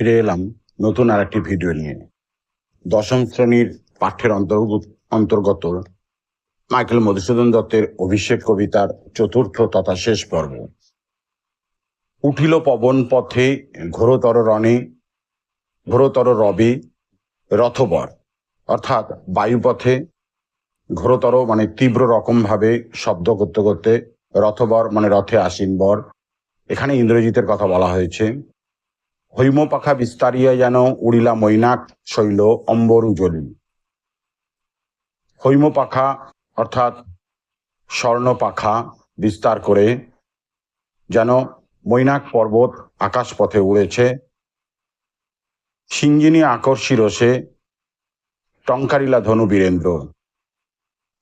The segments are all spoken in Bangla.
ফিরে এলাম নতুন আর একটি ভিডিও নিয়ে। দশম শ্রেণির পাঠ্যের অন্তর্গত অন্তর্গত মাইকেল মধুসূদন দত্তের অভিষেক কবিতার চতুর্থ তথা শেষ পর্ব। উঠিল পবন পথে ঘোরতর রণে, ঘোরতর রবে রথবর, অর্থাৎ বায়ুপথে ঘোরতর মানে তীব্র রকম ভাবে শব্দ করতে করতে রথবর মানে রথে আসীন বর। এখানে ইন্দ্রজিতের কথা বলা হয়েছে। হৈম পাখা বিস্তারিয়া যেন উড়িলা মৈনাক শৈল অম্বর উজ্জ্বলী হৈম পাখা অর্থাৎ স্বর্ণ পাখা বিস্তার করে যেন মৈনাক পর্বত আকাশ পথে উড়েছে সিঞ্জিনী আকর্ষী রসে টঙ্কারিলা ধনু বীরেন্দ্র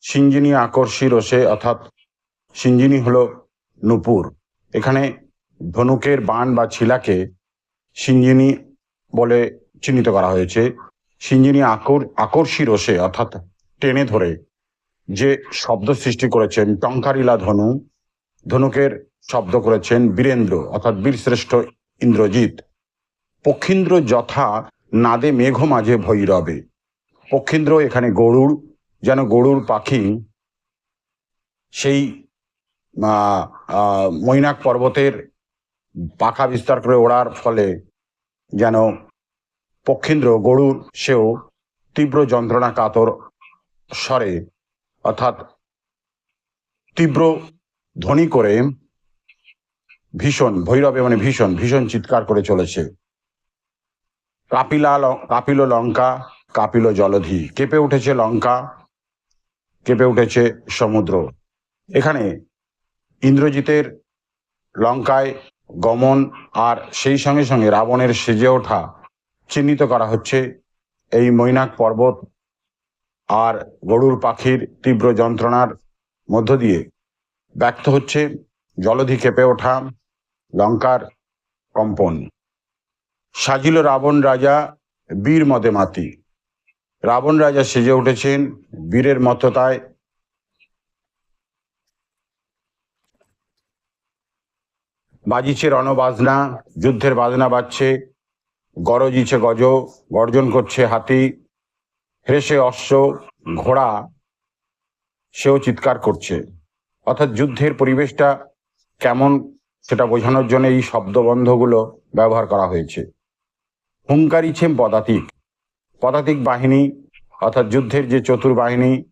সিঞ্জিনী আকর্ষী রসে অর্থাৎ সিঞ্জিনী হলো নুপুর এখানে ধনুকের বান বা ছিলাকে সিঞ্জিনী বলে চিহ্নিত করা হয়েছে। সিঞ্জিনী আকর, আকর্ষী রসে অর্থাৎ টেনে ধরে যে শব্দ সৃষ্টি করেছেন টঙ্কারিলা ধনু, ধনুকের শব্দ করেছেন বীরেন্দ্র, অর্থাৎ বীরশ্রেষ্ঠ ইন্দ্রজিৎ। পক্ষীন্দ্র যথা নাদে মেঘ মাঝে ভৈরবে। পক্ষীন্দ্র এখানে গরুর যেন গরুর পাখি সেই মৈনাক পর্বতের পাখা বিস্তার করে ওড়ার ফলে যেন পক্ষীন্দ্র গরুর সেও তীব্র যন্ত্রণা কাতর স্বরে, অর্থাৎ তীব্র ধ্বনি করে ভীষণ ভৈরবে মানে ভীষণ ভীষণ চিৎকার করে চলেছে। কাপিলা কাপিল লঙ্কা, কাপিল জলধি, কেঁপে উঠেছে লঙ্কা, কেঁপে উঠেছে সমুদ্র। এখানে ইন্দ্রজিতের লঙ্কায় গমন আর সেই সঙ্গে সঙ্গে রাবণের সেজে ওঠা চিহ্নিত করা হচ্ছে এই মৈনাক পর্বত আর গরুর পাখির তীব্র যন্ত্রণার মধ্য দিয়ে। ব্যক্ত হচ্ছে জলধি কেঁপে ওঠা লঙ্কার কম্পন। সাজিল রাবণ রাজা বীর মদে মাতি। রাবণ রাজা সেজে উঠেছেন বীরের মততায় বাজিছে রণবাজনা, যুদ্ধের বাজনা বাজছে। গরজিছে গজ, গর্জন করছে হাতি, হেসে অশ্ব, ঘোড়া, সেও চিৎকার করছে। অর্থাৎ যুদ্ধের পরিবেশটা কেমন সেটা বোঝানোর জন্য এই শব্দবন্ধগুলো ব্যবহার করা হয়েছে। হুঙ্কারিছে পদাতিক। পদাতিক বাহিনী, অর্থাৎ যুদ্ধের যে চতুর বাহিনী,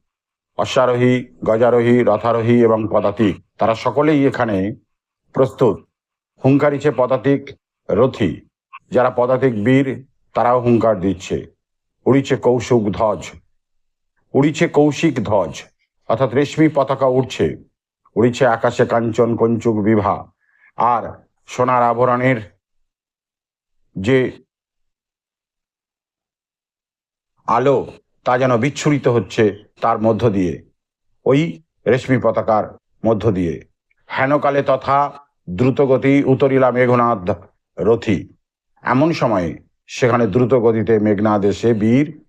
অশ্বারোহী, গজারোহী, রথারোহী এবং পদাতিক, তারা সকলেই এখানে প্রস্তুত। হুঙ্কারিছে পদাতিক রথী। যারা পদাতিক বীর, তারাও হুঙ্কার দিচ্ছে। উড়িছে কৌশিক ধ্বজ। উড়িছে কৌশিক ধ্বজ। অর্থাৎ রেশমি পতাকা উঠছে উড়িছে আকাশে কাঞ্চন কঞ্চুক বিভা। আর সোনার আভরণের যে আলো, তা যেন বিচ্ছুরিত হচ্ছে তার মধ্য দিয়ে। ওই রেশমি পতাকার মধ্য দিয়ে। হেনকালে তথা দ্রুতগতি উতরিলা মেঘনাথ রথি। এমন সময়ে সেখানে দ্রুত গতিতে মেঘনাদ এসে বীর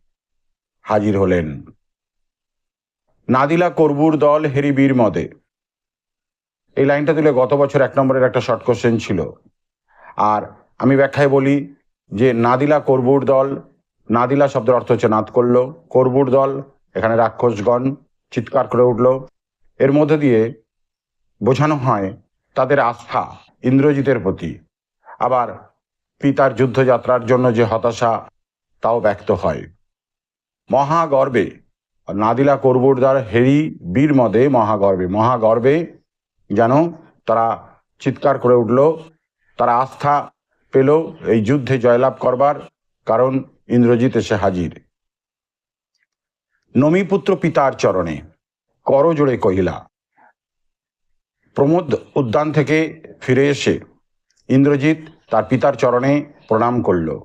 হাজির হলেন। নাদিলা করবুর দল হেরি বীর মদে। এই লাইনটা তুলে গত বছর এক নম্বরের একটা শর্ট কোশ্চেন ছিল। আর আমি ব্যাখ্যায় বলি যে নাদিলা করবুর দল, নাদিলা শব্দের অর্থ হচ্ছে নাদ করল। করবুর দল, এখানে রাক্ষসগণ চিৎকার করে উঠল। এর মধ্যে দিয়ে বোঝানো হয় তাদের আস্থা ইন্দ্রজিতের প্রতি। আবার পিতার যুদ্ধযাত্রার জন্য যে হতাশা, তাও ব্যক্ত হয়। মহাগর্বে, নাদিলা করবুরদার হেরি বীর মদে মহাগর্বে মহাগর্বে যেন তারা চিৎকার করে উঠল, তারা আস্থা পেল এই যুদ্ধে জয়লাভ করবার কারণ ইন্দ্রজিৎ এসে হাজির। নমিপুত্র পিতার চরণে, করজোড়ে কহিলা প্রমোদ উদ্যান থেকে ফিরে এসে ইন্দ্রজিৎ তার পিতার চরণে প্রণাম করল।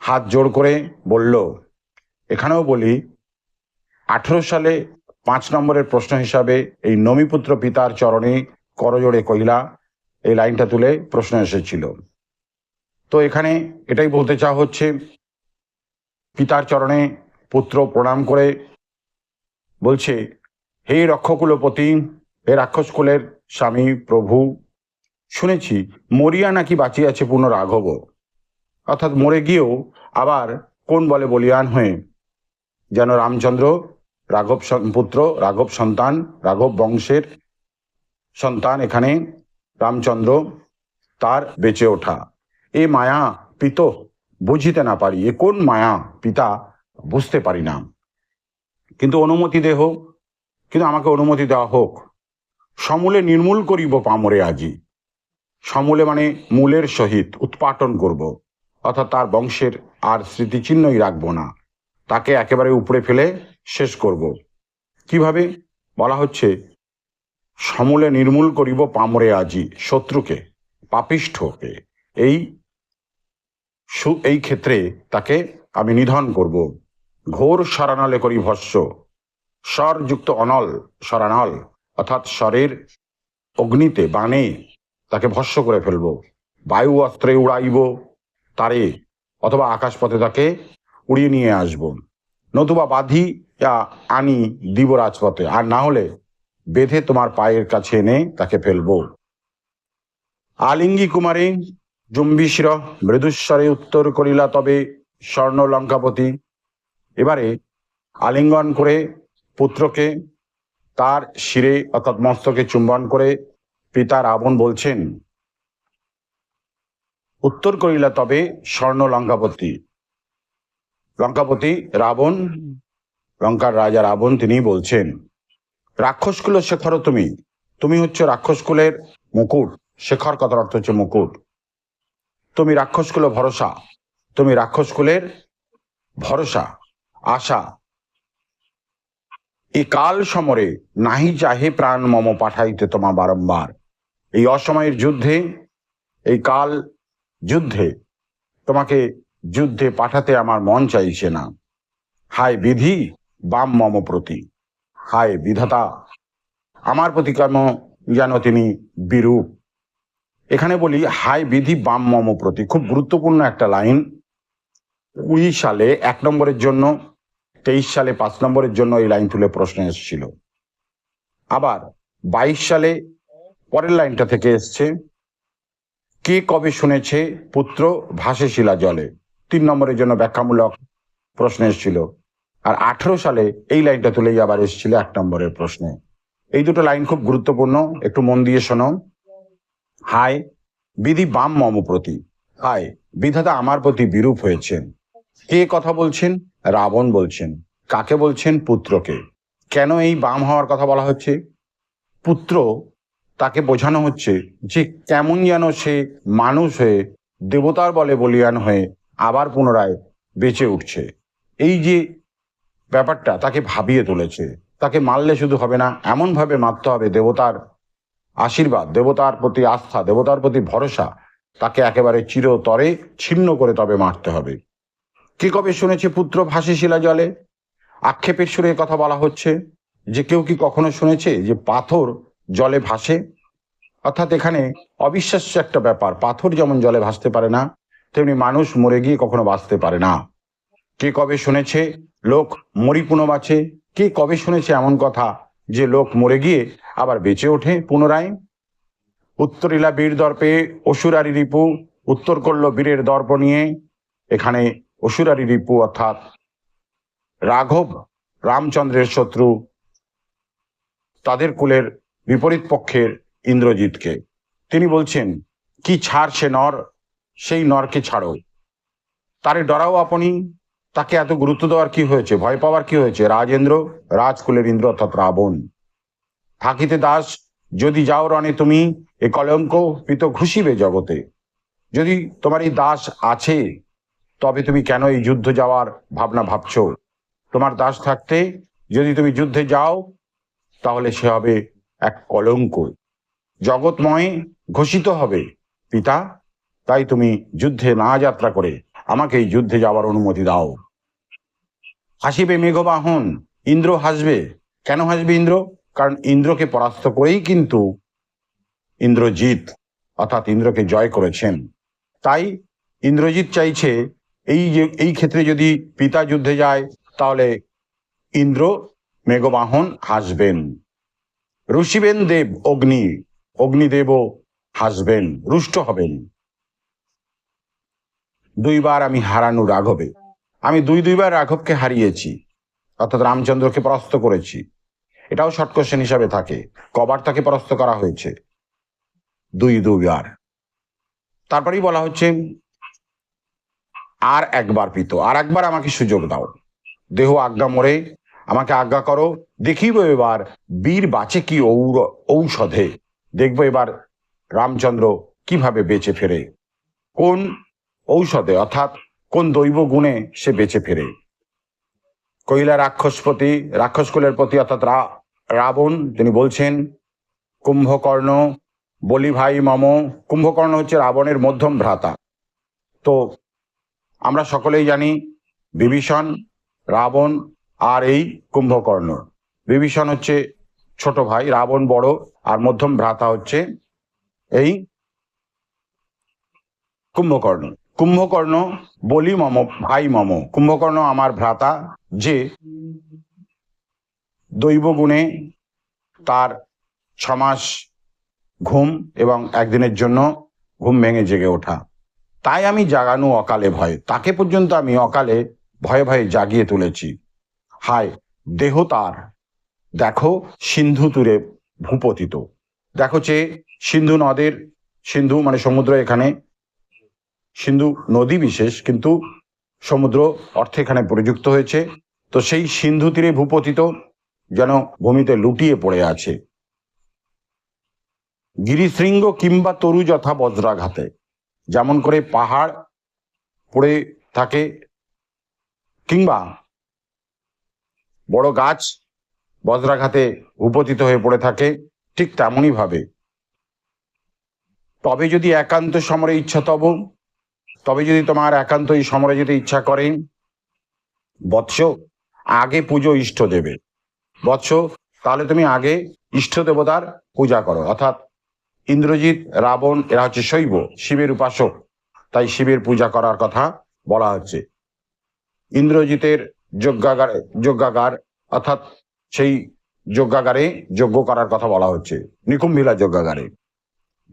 হাত জোড় করে বলল, এখানেও বলি, আঠেরো সালে পাঁচ নম্বরের প্রশ্ন হিসাবে এই নমিপুত্র পিতার চরণে করজোড়ে কহিলা, এই লাইনটা তুলে প্রশ্ন এসেছিল। তো এখানে এটাই বলতে চাওয়া হচ্ছে, পিতার চরণে পুত্র প্রণাম করে বলছে, হে রক্ষকুলপতি, হে রাক্ষসকুলের স্বামী প্রভু, শুনেছি মরিয়া নাকি বাঁচিয়াছে পুনঃ রাঘব। অর্থাৎ মরে গিয়েও আবার কোন বলে বলিয়ান হয়ে? যেন রামচন্দ্র, রাঘব পুত্র, রাঘব সন্তান, রাঘব বংশের সন্তান এখানে রামচন্দ্র তার বেঁচে ওঠা। এ মায়া পিত বুঝিতে না পারি, এ কোন মায়া পিতা বুঝতে পারি না। কিন্তু অনুমতি দেহ কিন্তু আমাকে অনুমতি দেওয়া হোক। সমূলে নির্মূল করিব পামরে আজি। সমূলে মানে মূলের সহিত উৎপাটন করব, অর্থাৎ তার বংশের আর স্মৃতিচিহ্নই রাখব না। তাকে একেবারে উপড়ে ফেলে শেষ করব। কীভাবে? বলা হচ্ছে, সমূলে নির্মূল করিব পামরে আজি শত্রুকে, পাপিষ্ঠকে। এই এই ক্ষেত্রে তাকে আমি নিধন করব। ঘোর সরানলে করি ভস্য, স্বরযুক্ত অনল সরানল অর্থাৎ স্বরের অগ্নিতে বানে তাকে ভস্য করে ফেলব, বায়ু অস্ত্রে উড়াইব, তারে অথবা আকাশপথে তাকে উড়িয়ে নিয়ে আসব। নতুবা বাঁধি আনি দিব রাজপথে আর না হলে বেঁধে তোমার পায়ের কাছে এনে তাকে ফেলব। আলিঙ্গি কুমারী, জুম্বিশির, মৃদুস্বরে উত্তর করিলা তবে স্বর্ণ লঙ্কাপতি এবারে আলিঙ্গন করে পুত্রকে তার শিরে অর্থাৎ মস্তকে চুম্বন করে পিতা রাবণ বলছেন, উত্তর করিলা তবে স্বর্ণ লঙ্কাপতি। লঙ্কাপতি রাবণ, লঙ্কার রাজা রাবণ তিনি বলছেন রাক্ষসকুল শেখর তুমি। তুমি হচ্ছে রাক্ষসকুলের মুকুট। শেখর কথার অর্থ হচ্ছে মুকুট। তুমি রাক্ষসকুল ভরসা। তুমি রাক্ষসকুলের ভরসা, আশা। কাল সমরে নাহি চাহে প্রাণ মম পাঠাইতে তোমা বারম্বার। এই অসময়ের যুদ্ধে, এই কাল যুদ্ধে তোমাকে যুদ্ধে পাঠাতে আমার মন চাইছে না। হায় বিধি, বাম মম প্রতি। হায় বিধাতা, আমার প্রতি কেন যেন তিনি বিরূপ? এখানে বলি, হায় বিধি, বাম মম প্রতি। খুব গুরুত্বপূর্ণ একটা লাইন। কুড়ি সালে এক নম্বরের জন্য তেইশ সালে পাঁচ নম্বরের জন্য এই লাইন তুলে প্রশ্ন এসেছিল। আবার বাইশ সালে পরের লাইনটা থেকে এসছে, কে কবে শুনেছে পুত্র ভাসে শিলা জলে? তিন নম্বরের জন্য ব্যাখ্যামূলক প্রশ্ন এসেছিল। আর আঠেরো সালে এই লাইনটা তুলেই আবার এসেছিল এক নম্বরের প্রশ্নে। এই দুটো লাইন খুব গুরুত্বপূর্ণ, একটু মন দিয়ে শোনো। হায় বিধি বাম মম প্রতি। হায় বিধাতা আমার প্রতি বিরূপ হয়েছেন। কে কথা বলছেন? রাবণ বলছেন, কাকে বলছেন পুত্রকে? কেন এই বাম হওয়ার কথা বলা হচ্ছে? পুত্র, তাকে বোঝানো হচ্ছে যে কেমন যেন সে মানুষ হয়ে, দেবতার বলে বলিয়ান হয়ে আবার পুনরায় বেঁচে উঠছে। এই যে ব্যাপারটা তাকে ভাবিয়ে তুলেছে, তাকে মারলে শুধু হবে না, এমনভাবে মারতে হবে দেবতার আশীর্বাদ, দেবতার প্রতি আস্থা, দেবতার প্রতি ভরসা, তাকে একেবারে চিরতরে ছিন্ন করে তবে মারতে হবে। কে কবে শুনেছে পুত্র ভাসে শিলা জলে? আক্ষেপের সুরে কথা বলা হচ্ছে যে কেউ কি কখনো শুনেছে যে পাথর জলে ভাসে? অর্থাৎ এখানে অবিশ্বাস্য একটা ব্যাপার, পাথর যেমন জলে ভাসতে পারে না, তেমনি মানুষ মরে গিয়ে কখনো বাঁচতে পারে না। কে কবে শুনেছে লোক মরিপুনো বাঁচে? কে কবে শুনেছে এমন কথা যে লোক মরে গিয়ে আবার বেঁচে ওঠে পুনরায়? উত্তরিলা বীর দর্পে অসুরারি রিপু উত্তর করল বীরের দর্প নিয়ে, এখানে অসুরারি রিপু অর্থাৎ রাঘব রামচন্দ্রের শত্রু, তাদের কুলের বিপরীত পক্ষের ইন্দ্রজিৎকে। তিনি বলছেন, কি ছাড় সে নর? সেই নরকে ছাড়ো। তারে ডরাও আপনি। তাকে এত গুরুত্ব দেওয়ার কি হয়েছে? ভয় পাওয়ার কি হয়েছে? রাজেন্দ্র, রাজকুলের ইন্দ্র অর্থাৎ রাবণ। থাকিতে দাস, যদি যাও রণে তুমি, এ কলঙ্ক পিত ঘুষিবে জগতে। যদি তোমার এই দাস আছে তবে তুমি কেন এই যুদ্ধ যাওয়ার ভাবনা ভাবছ? তোমার দাস থাকতে যদি তুমি যুদ্ধে যাও, তাহলে সে হবে এক কলঙ্ক। জগৎময় ঘোষিত হবে, পিতা। তাই তুমি যুদ্ধে না যাত্রা করে আমাকে এই যুদ্ধে যাওয়ার অনুমতি দাও। হাসিবে মেঘবাহন, ইন্দ্র হাসবে। কেন হাসবে ইন্দ্র? কারণ ইন্দ্রকে পরাস্ত করেই কিন্তু ইন্দ্রজিৎ, অর্থাৎ ইন্দ্রকে জয় করেছেন। তাই ইন্দ্রজিৎ চাইছে এই যে, এই ক্ষেত্রে যদি পিতা যুদ্ধে যায়, তাহলে ইন্দ্র মেঘবাহন হাসবেন। ঋষিবেন দেব অগ্নি, অগ্নিদেবও হাসবেন, রুষ্ট হবেন। দুইবার আমি হারানো রাঘবে। আমি দুই দুইবার রাঘবকে হারিয়েছি, অর্থাৎ রামচন্দ্রকে পরাস্ত করেছি। এটাও শর্ট কোশ্চেন হিসাবে থাকে, কবার তাকে পরাস্ত করা হয়েছে? দুই দুইবার। তারপরেই বলা হচ্ছে আর একবার পিত আর একবার আমাকে সুযোগ দাও। দেহ আজ্ঞা মরে, আমাকে আজ্ঞা করো। দেখিব এবার বীর বাঁচে কি ঔর- ঔষধে। দেখব এবার রামচন্দ্র কীভাবে বেঁচে ফেরে। কোন ঔষধে, অর্থাৎ কোন দৈব গুণে সে বেঁচে ফেরে। কহিলা রাক্ষসপতি রাক্ষসকুলের প্রতি অর্থাৎ রাবণ, তিনি বলছেন, কুম্ভকর্ণ বলি ভাই মম, কুম্ভকর্ণ হচ্ছে রাবণের মধ্যম ভ্রাতা। তো আমরা সকলেই জানি বিভীষণ, রাবণ আর এই কুম্ভকর্ণ। বিভীষণ হচ্ছে ছোট ভাই, রাবণ বড় আর মধ্যম ভ্রাতা হচ্ছে এই কুম্ভকর্ণ। কুম্ভকর্ণ বলি মম, ভাই মম। কুম্ভকর্ণ আমার ভ্রাতা যে দৈব গুণে তার ছমাস ঘুম এবং একদিনের জন্য ঘুম ভেঙে জেগে ওঠা। তাই আমি জাগানো অকালে ভয়। তাকে পর্যন্ত আমি অকালে ভয়ে ভয়ে জাগিয়ে তুলেছি। হায়, দেহ তার। দেখো, সিন্ধু তীরে ভূপতিত। দেখো যে, সিন্ধু নদের, সিন্ধু মানে সমুদ্র এখানে। সিন্ধু নদী বিশেষ, কিন্তু সমুদ্র অর্থে এখানে প্রযুক্ত হয়েছে। তো সেই সিন্ধু তীরে ভূপতিত যেন ভূমিতে লুটিয়ে পড়ে আছে। গিরিশৃঙ্গ কিংবা তরু যথা বজ্রাঘাতে। যেমন করে পাহাড় পড়ে থাকে কিংবা বড় গাছ বজ্রাঘাতে উপতিত হয়ে পড়ে থাকে, ঠিক তেমনই ভাবে। তবে যদি একান্ত সমরে ইচ্ছা তব, তবে যদি তোমার একান্ত এই সমরে যদি ইচ্ছা করেন বৎস, আগে পুজো ইষ্ট দেবে। বৎস, তাহলে তুমি আগে ইষ্ট দেবতার পূজা করো, অর্থাৎ ইন্দ্রজিৎ, রাবণ, এরা হচ্ছে শৈব, শিবের উপাসক। তাই শিবের পূজা করার কথা বলা হচ্ছে। ইন্দ্রজিতের যজ্ঞাগার যজ্ঞাগার, অর্থাৎ সেই যজ্ঞাগারে যজ্ঞ করার কথা বলা হচ্ছে। নিকুম্ভিলা যজ্ঞাগারে।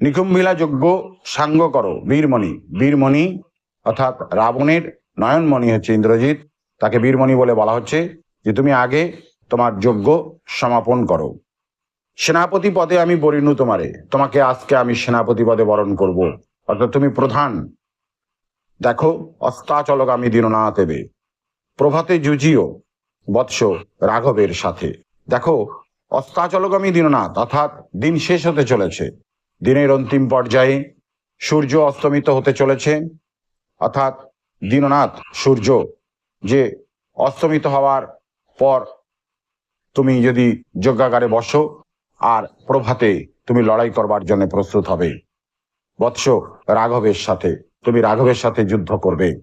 নিকুম্ভিলা যজ্ঞ সাঙ্গ করো, বীরমণি। বীরমণি, অর্থাৎ রাবণের নয়নমণি হচ্ছে ইন্দ্রজিৎ। তাকে বীরমণি বলে বলা হচ্ছে যে, তুমি আগে তোমার যজ্ঞ সমাপন করো। সেনাপতি পদে আমি বরিণু তোমারে। তোমাকে আজকে আমি সেনাপতি পদে বরণ করব। অর্থাৎ তুমি প্রধান। দেখো অস্তাচলক আমি দীননাথ দেবে প্রভাতে জুজিও বৎস রাঘবের সাথে। দেখো অস্তাচলগামী দীননাথ, অর্থাৎ দিন শেষ হতে চলেছে। দিনের অন্তিম পর্যায়ে সূর্য অস্তমিত হতে চলেছে। অর্থাৎ দীননাথ, সূর্য, যে অস্তমিত হওয়ার পর তুমি যদি যজ্ঞাগারে বসো আর প্রভাতে তুমি লড়াই করবার জন্য প্রস্তুত হবে। বৎস রাঘবের সাথে, তুমি রাঘবের সাথে যুদ্ধ করবে।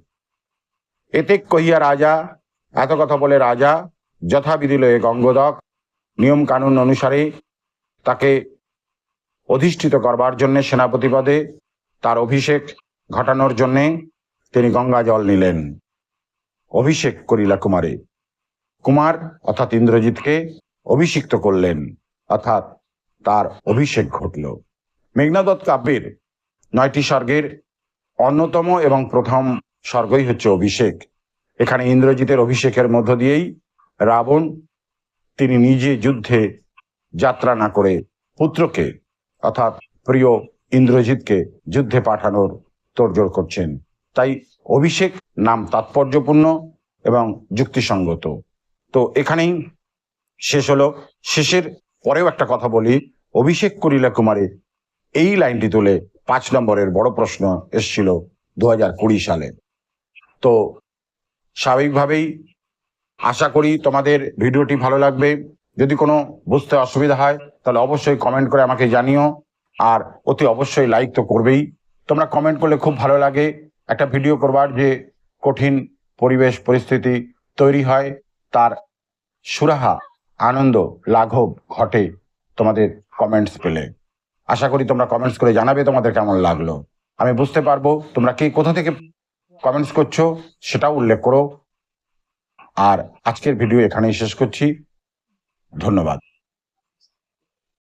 এতে কহিয়া রাজা, এত কথা বলে রাজা, যথাবিধি লয়ে গঙ্গোদক নিয়ম কানুন অনুসারে তাকে অধিষ্ঠিত করবার জন্য সেনাপতি পদে তার অভিষেক ঘটানোর জন্যে তিনি গঙ্গা জল নিলেন। অভিষেক করিলা কুমারে। কুমার অর্থাৎ ইন্দ্রজিৎকে অভিষিক্ত করলেন। অর্থাৎ তার অভিষেক ঘটল। মেঘনাদত্ত কাব্যের নয়টি স্বর্গের অন্যতম এবং প্রথম স্বর্গই হচ্ছে অভিষেক। এখানে ইন্দ্রজিতের অভিষেকের মধ্য দিয়েই রাবণ তিনি নিজে যুদ্ধে যাত্রা না করে পুত্রকে অর্থাৎ প্রিয় ইন্দ্রজিৎকে যুদ্ধে পাঠানোর তোড়জোড় করছেন। তাই অভিষেক নাম তাৎপর্যপূর্ণ এবং যুক্তিসঙ্গত। তো এখানেই শেষ হলো। শেষের পরেও একটা কথা বলি, অভিষেক করিলা কুমারে, এই লাইনটি তুলে পাঁচ নম্বরের বড় প্রশ্ন এসছিল দু হাজার কুড়ি সালে। তো স্বাভাবিকভাবেই আশা করি তোমাদের ভিডিওটি ভালো লাগবে। যদি কোনো বুঝতে অসুবিধা হয়, তাহলে অবশ্যই কমেন্ট করে আমাকে জানিও। আর অতি অবশ্যই লাইক তো করবেই। তোমরা কমেন্ট করলে খুব ভালো লাগে। একটা ভিডিও করবার যে কঠিন পরিবেশ, পরিস্থিতি তৈরি হয়, তার সুরাহা আনন্দ, লাঘব ঘটে তোমাদের কমেন্টস পেলে। আশা করি তোমরা কমেন্টস করে জানাবে তোমাদের কেমন লাগল। আমি বুঝতে পারব তোমরা কে কোথা থেকে কমেন্টস করছ, সেটাও উল্লেখ করো। আর আজকের ভিডিও এখানেই শেষ করছি। ধন্যবাদ।